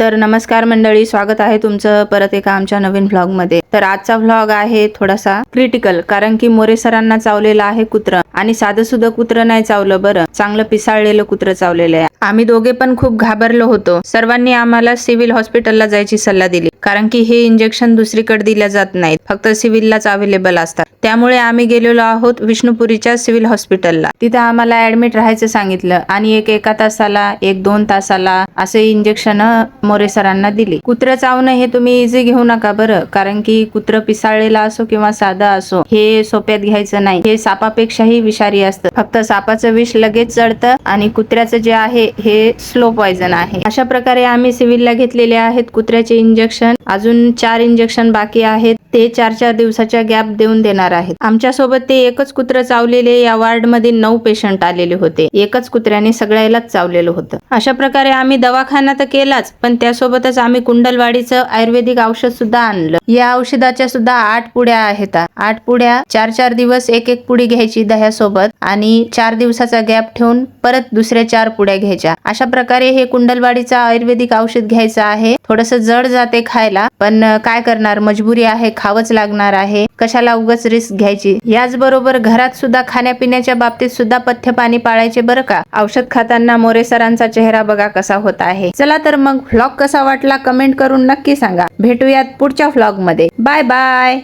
तर नमस्कार मंडळी स्वागत आहे तुमचं परत एका आमच्या नवीन व्लॉगमध्ये तर आजचा व्लॉग आहे थोडासा क्रिटिकल कारण की मोरे सरांना चावलेलं आहे कुत्र आणि साधं सुद्धा कुत्र नाही चावलं बरं. चांगलं पिसाळलेलं कुत्र चावलेलं आहे. आम्ही दोघे पण खूप घाबरलो होतो. सर्वांनी आम्हाला सिव्हिल हॉस्पिटलला जायची सल्ला दिली कारण की हे इंजेक्शन दुसरीकडे दिल्या जात नाहीत. फक्त सिव्हिललाच अवेलेबल असतात. त्यामुळे आम्ही गेलेलो आहोत विष्णुपुरीच्या सिव्हिल हॉस्पिटलला. तिथं आम्हाला ऍडमिट राहायचं सांगितलं आणि एक एका तासाला एक दोन तासाला असे इंजेक्शन मोरे सरांना दिली. कुत्र चावणं हे तुम्ही इझी घेऊ नका बरं कारण की कुत्र पिसाळलेला असो किंवा साधा असो हे सोप्यात घ्यायचं नाही. हे सापापेक्षाही विषारी असतं. फक्त सापाचं विष लगेच चढतं आणि कुत्र्याचं जे आहे हे स्लो पॉयझन आहे. अशा प्रकारे आम्ही सिव्हिलला घेतलेले आहेत कुत्र्याचे इंजेक्शन. अजून चार इंजेक्शन बाकी आहेत. ते चार चार दिवसाच्या गॅप देऊन देणार आहेत. आमच्यासोबत ते एकच कुत्र चावलेले या वार्डमध्ये नऊ पेशंट आलेले होते. एकच कुत्र्याने सगळ्यालाच चावलेलं होतं. अशा प्रकारे आम्ही दवाखाना तर केलाच पण त्यासोबतच आम्ही कुंडलवाडीचं आयुर्वेदिक औषध सुद्धा आणलं. या औषधाच्या सुद्धा आठ पुड्या आहेत. आठ पुड्या चार चार दिवस एक एक पुडी घ्यायची दह्यासोबत आणि चार दिवसाचा गॅप ठेवून परत दुसऱ्या चार पुड्या घ्यायच्या. अशा प्रकारे हे कुंडलवाडीचं आयुर्वेदिक औषध घ्यायचं आहे. थोडस जड जाते खायला पण काय करणार? मजबुरी आहे खावंच लागणार आहे. कशाला उगाच रिस्क घ्यायची? याचबरोबर घरात सुद्धा खाण्यापिण्याच्या बाबतीत सुद्धा पथ्य पाणी पाळायचे बरं का? औषध खाताना मोरे सरांचा चेहरा बघा कसा होत आहे. चला तर मग व्लॉग कसा वाटला कमेंट करून नक्की सांगा. भेटूयात पुढच्या व्लॉगमध्ये. Bye bye